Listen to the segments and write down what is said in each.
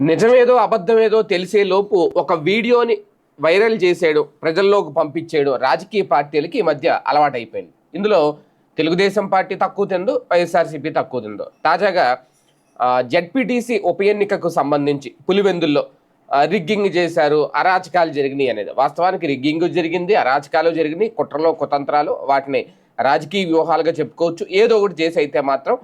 నిజమేదో అబద్ధమేదో తెలిసేలోపు ఒక వీడియోని వైరల్ చేసేయడం ప్రజల్లోకి పంపించేయడం రాజకీయ పార్టీలకి ఈ మధ్య అలవాటైపోయింది. ఇందులో తెలుగుదేశం పార్టీ తక్కువ తిందో వైఎస్ఆర్సీపీ తక్కువ తిందో. తాజాగా జడ్పీటీసీ ఉప ఎన్నికకు సంబంధించి పులివెందుల్లో రిగ్గింగ్ చేశారు అరాచకాలు జరిగినాయి అనేది. వాస్తవానికి రిగ్గింగ్ జరిగింది అరాచకాలు జరిగినాయి కుట్రలో కుతంత్రాలు వాటిని రాజకీయ వ్యూహాలుగా చెప్పుకోవచ్చు. ఏదో ఒకటి చేసి అయితే మాత్రం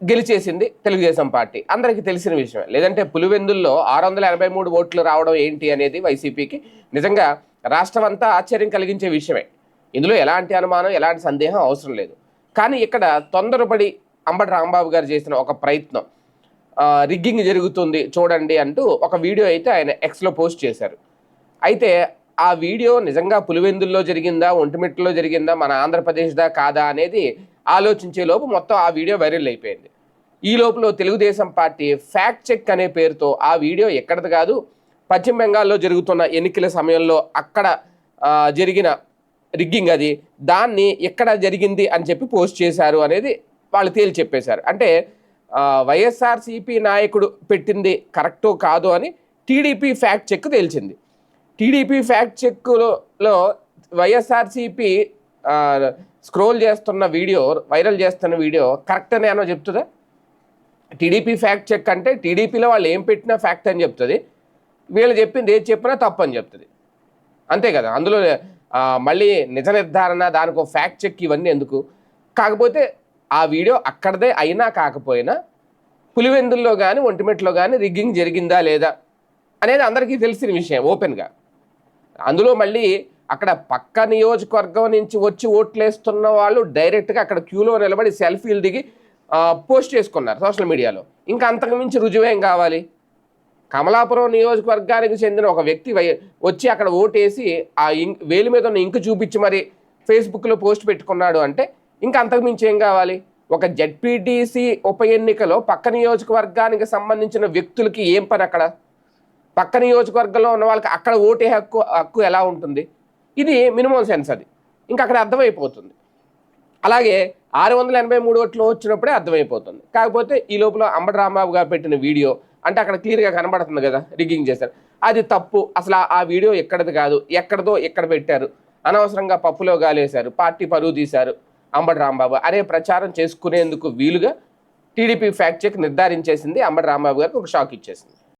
గెలిచేసింది తెలుగుదేశం పార్టీ. అందరికీ తెలిసిన విషయమే. లేదంటే పులివెందుల్లో ఆరు వందల ఎనభై మూడు ఓట్లు రావడం ఏంటి అనేది వైసీపీకి నిజంగా రాష్ట్రం అంతా ఆశ్చర్యం కలిగించే విషయమే. ఇందులో ఎలాంటి అనుమానం ఎలాంటి సందేహం అవసరం లేదు. కానీ ఇక్కడ తొందరపడి అంబటి రాంబాబు గారు చేసిన ఒక ప్రయత్నం రిగ్గింగ్ జరుగుతుంది చూడండి అంటూ ఒక వీడియో అయితే ఆయన ఎక్స్లో పోస్ట్ చేశారు. అయితే ఆ వీడియో నిజంగా పులివెందుల్లో జరిగిందా ఒంటిమిట్టలో జరిగిందా మన ఆంధ్రప్రదేశ్దా కాదా అనేది ఆలోచించే లోపు మొత్తం ఆ వీడియో వైరల్ అయిపోయింది. ఈ లోపల తెలుగుదేశం పార్టీ ఫ్యాక్ట్ చెక్ అనే పేరుతో ఆ వీడియో ఎక్కడది కాదు పశ్చిమ బెంగాల్లో జరుగుతున్న ఎన్నికల సమయంలో అక్కడ జరిగిన రిగ్గింగ్ అది దాన్ని ఎక్కడ జరిగింది అని చెప్పి పోస్ట్ చేశారు అనేది వాళ్ళు తేల్చి చెప్పేశారు. అంటే వైఎస్ఆర్సీపీ నాయకుడు పెట్టింది కరెక్టో కాదో అని టీడీపీ ఫ్యాక్ట్ చెక్ తేల్చింది. టీడీపీ ఫ్యాక్ట్ చెక్లో వైఎస్ఆర్సీపీ స్క్రోల్ చేస్తున్న వీడియో వైరల్ చేస్తున్న వీడియో కరెక్ట్ అని ఏమో చెప్తుందా? టీడీపీ ఫ్యాక్ట్ చెక్ అంటే టీడీపీలో వాళ్ళు ఏం పెట్టినా ఫ్యాక్ట్ అని చెప్తుంది. వీళ్ళు చెప్పింది ఏది చెప్పినా తప్పు అని చెప్తుంది. అంతే కదా? అందులో మళ్ళీ నిజ నిర్ధారణ దానికి ఒక ఫ్యాక్ట్ చెక్ ఇవన్నీ ఎందుకు? కాకపోతే ఆ వీడియో అక్కడదే అయినా కాకపోయినా పులివెందుల్లో కానీ ఒంటిమెట్లో కానీ రిగ్గింగ్ జరిగిందా లేదా అనేది అందరికీ తెలిసిన విషయం ఓపెన్గా. అందులో మళ్ళీ అక్కడ పక్క నియోజకవర్గం నుంచి వచ్చి ఓట్లేస్తున్న వాళ్ళు డైరెక్ట్గా అక్కడ క్యూలో నిలబడి సెల్ఫీలు దిగి పోస్ట్ చేసుకున్నారు సోషల్ మీడియాలో. ఇంకా అంతకుమించి రుజువేం కావాలి? కమలాపురం నియోజకవర్గానికి చెందిన ఒక వ్యక్తి వై- వచ్చి అక్కడ ఓటేసి ఆ ఇంక్ వేలి మీద ఉన్న ఇంకు చూపించి మరి ఫేస్బుక్లో పోస్ట్ పెట్టుకున్నాడు అంటే ఇంకా అంతకు మించి ఏం కావాలి? ఒక జడ్పీటీసీ ఉప ఎన్నికలో పక్క నియోజకవర్గానికి సంబంధించిన వ్యక్తులకి ఏం పని అక్కడ? పక్క నియోజకవర్గంలో ఉన్న వాళ్ళకి అక్కడ ఓటే హక్కు హక్కు ఎలా ఉంటుంది? ఇది మినిమం సెన్స్ అది. ఇంకా అక్కడ అర్థమైపోతుంది. అలాగే ఆరు వందల ఎనభై మూడు ఓట్లు వచ్చినప్పుడే అర్థమైపోతుంది. కాకపోతే ఈ లోపల అంబటి రాంబాబు గారు పెట్టిన వీడియో అంటే అక్కడ క్లియర్గా కనబడుతుంది కదా రిగ్గింగ్ చేశారు. అది తప్పు. అసలు ఆ- వీడియో ఎక్కడది కాదు ఎక్కడదో ఎక్కడ పెట్టారు. అనవసరంగా పప్పులో గాలేశారు పార్టీ పరువు తీశారు అంబటి రాంబాబు. అనే ప్రచారం చేసుకునేందుకు వీలుగా టీడీపీ ఫ్యాక్ట్ చెక్ నిర్ధారించేసింది అంబటి రాంబాబు గారికి ఒక షాక్ ఇచ్చేసింది.